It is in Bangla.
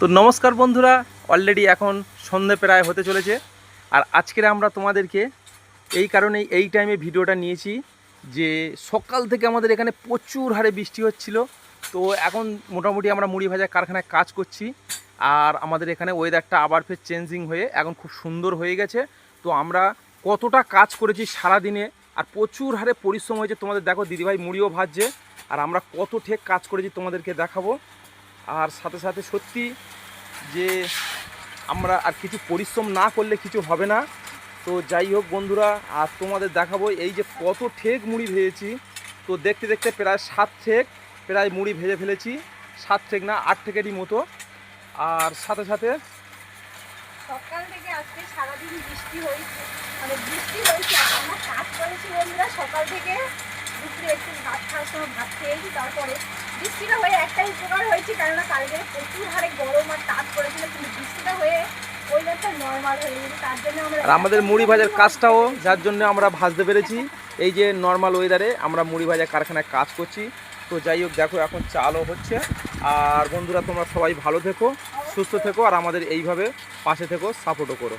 তো নমস্কার বন্ধুরা অলরেডি এখন সন্ধে প্রায় হতে চলেছে। আর আজকের আমরা তোমাদেরকে এই কারণেই এই টাইমে ভিডিওটা নিয়েছি যে সকাল থেকে আমাদের এখানে প্রচুর হারে বৃষ্টি হচ্ছিল। তো এখন মোটামুটি আমরা মুড়ি ভাজা কারখানায় কাজ করছি। আর আমাদের এখানে ওয়েদারটা আবার ফের চেঞ্জিং হয়ে এখন খুব সুন্দর হয়ে গেছে। তো আমরা কতটা কাজ করেছি সারা দিনে আর প্রচুর হারে পরিশ্রম হয়েছে। তোমাদের দেখো দিদিভাই মুড়িও ভাজছে। আর আমরা কত ঠেক কাজ করেছি তোমাদেরকে দেখাবো। আর সাথে সাথে সত্যি যে আমরা আর কিছু পরিশ্রম না করলে কিছু হবে না। তো যাই হোক বন্ধুরা, আর তোমাদের দেখাবো এই যে কত ঠেক মুড়ি ভেজেছি। তো দেখতে দেখতে প্রায় সাত ঠেক, প্রায় মুড়ি ভেজে ফেলেছি। সাত ঠেক না, আট ঠেকেরই মতো। আর সাথে সাথে সকাল থেকে আজকে সারাদিন বৃষ্টি হয়েছে। মানে বৃষ্টি হয়েছে আমরা কাজ করেছি বন্ধুরা, সকাল থেকে দুপুরে একটু ভাত সময় ভাত খেয়েছি, তারপরে বৃষ্টিটা উপকার হয়েছে, কেননা কালকে প্রচুর হারে গরম আর তাপ করেছিল কিন্তু বৃষ্টিটা হয়ে আর আমাদের মুড়ি ভাজার কাজটাও, যার জন্য আমরা ভাজতে পেরেছি। এই যে নর্মাল ওয়েদারে আমরা মুড়ি ভাজার কারখানায় কাজ করছি। তো যাই হোক, দেখো এখন চালও হচ্ছে। আর বন্ধুরা, তোমরা সবাই ভালো থেকো, সুস্থ থেকো, আর আমাদের এইভাবে পাশে থেকো সাপোর্টও করো।